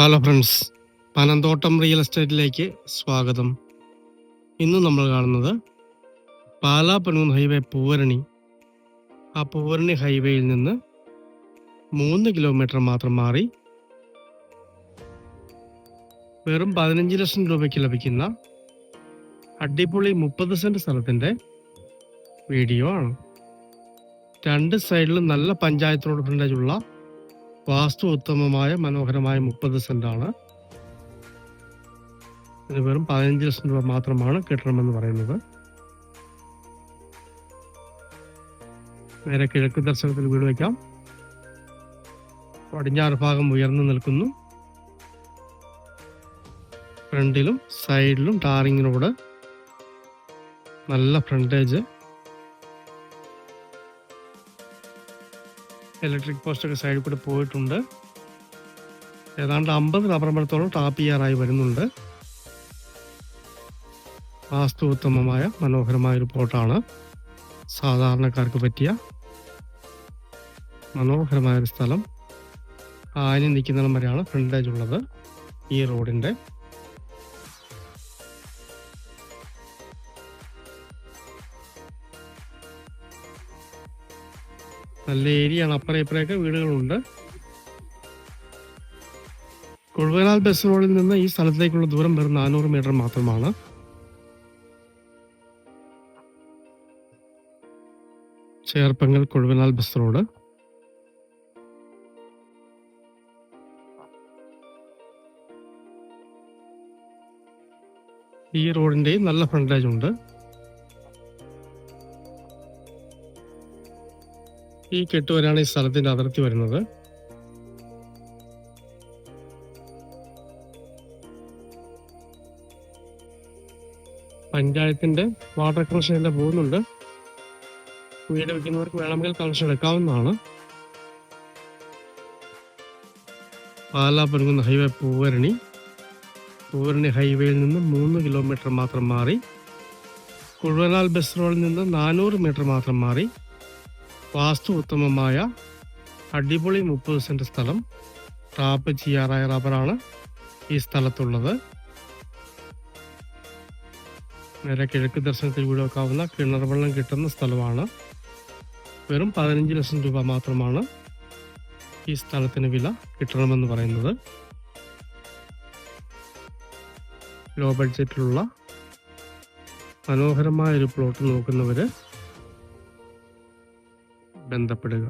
Hello friends Panamthottam real എസ്റ്റേറ്റിലേക്ക് സ്വാഗതം. ഇന്ന് നമ്മൾ കാണുന്നത് പാലാ പനൂർ ഹൈവേ പൂവരണി. ആ പൂവരണി ഹൈവേയിൽ നിന്ന് മൂന്ന് കിലോമീറ്റർ മാത്രം മാറി വെറും പതിനഞ്ച് ലക്ഷം രൂപയ്ക്ക് ലഭിക്കുന്ന അടിപൊളി മുപ്പത് സെന്റ് സ്ഥലത്തിന്റെ വീഡിയോ ആണ്. രണ്ട് സൈഡിലും നല്ല പഞ്ചായത്ത് റോഡ് ഫ്രണ്ടേജ് ഉള്ള വാസ്തു ഉത്തമമായ മനോഹരമായ മുപ്പത് സെന്റാണ്. ഇത് വെറും പതിനഞ്ച് ലക്ഷം രൂപ മാത്രമാണ് കിട്ടണമെന്ന് പറയുന്നത്. നേരെ കിഴക്ക് ദർശനത്തിൽ വീട് വയ്ക്കാം പടിഞ്ഞാറ് ഭാഗം ഉയർന്നു നിൽക്കുന്നു. ഫ്രണ്ടിലും സൈഡിലും ടാറിങ്ങിനോട് നല്ല ഫ്രണ്ടേജ്. ഇലക്ട്രിക് പോസ്റ്റൊക്കെ സൈഡിൽ കൂടെ പോയിട്ടുണ്ട്. ഏതാണ്ട് അമ്പത് റബ്ബർ മരത്തോളം ടാപ്പ് ചെയ്യാറായി വരുന്നുണ്ട്. വാസ്തു ഉത്തമമായ മനോഹരമായ ഒരു പ്ലോട്ടാണ് സാധാരണക്കാർക്ക് പറ്റിയ മനോഹരമായ ഒരു സ്ഥലം. ആനി നിൽക്കുന്നിടം വരെയാണ് ഫ്രണ്ടേജ് ഉള്ളത് ഈ റോഡിന്റെ നല്ല ഏരിയയാണ് അപ്പുറം ഇപ്പുറയൊക്കെ വീടുകളുണ്ട്. കൊഴുവനാൽ ബസ് റോഡിൽ നിന്ന് ഈ സ്ഥലത്തേക്കുള്ള ദൂരം വെറും നാനൂറ് മീറ്റർ മാത്രമാണ്. Cherpunkal Kozhuvanal bus road. ഈ റോഡിന്റെയും നല്ല ഫ്രണ്ടേജ് ഉണ്ട്. ഈ കെട്ടുവരാണ് ഈ സ്ഥലത്തിന്റെ അതിർത്തി വരുന്നത്. പഞ്ചായത്തിന്റെ വാട്ടർ കണക്ഷൻ എല്ലാം പോകുന്നുണ്ട് വീട് വെക്കുന്നവർക്ക് വേണമെങ്കിൽ കണക്ഷൻ എടുക്കാവുന്നതാണ്. പാലാ പൊരുങ്ങുന്ന ഹൈവേ പൂവരണി. പൂവരണി ഹൈവേയിൽ നിന്ന് മൂന്ന് കിലോമീറ്റർ മാത്രം മാറി. കുഴുവനാൽ ബസ് റോഡിൽ നിന്ന് നാനൂറ് മീറ്റർ മാത്രം മാറി. വാസ്തു ഉത്തമമായ അടിപൊളി മുപ്പത് സെന്റ് സ്ഥലം. ടാപ്പ് ചെയ്യാറായ റബ്ബറാണ് ഈ സ്ഥലത്തുള്ളത്. നേരെ കിഴക്ക് ദർശനത്തിൽ വീട് വെക്കാവുന്ന കിണർ വെള്ളം കിട്ടുന്ന സ്ഥലമാണ്. വെറും പതിനഞ്ച് ലക്ഷം രൂപ മാത്രമാണ് ഈ സ്ഥലത്തിന് വില കിട്ടണമെന്ന് പറയുന്നത്. ലോ ബഡ്ജറ്റിലുള്ള മനോഹരമായ ഒരു പ്ലോട്ട് നോക്കുന്നവര് ബന്ധപ്പെടുക.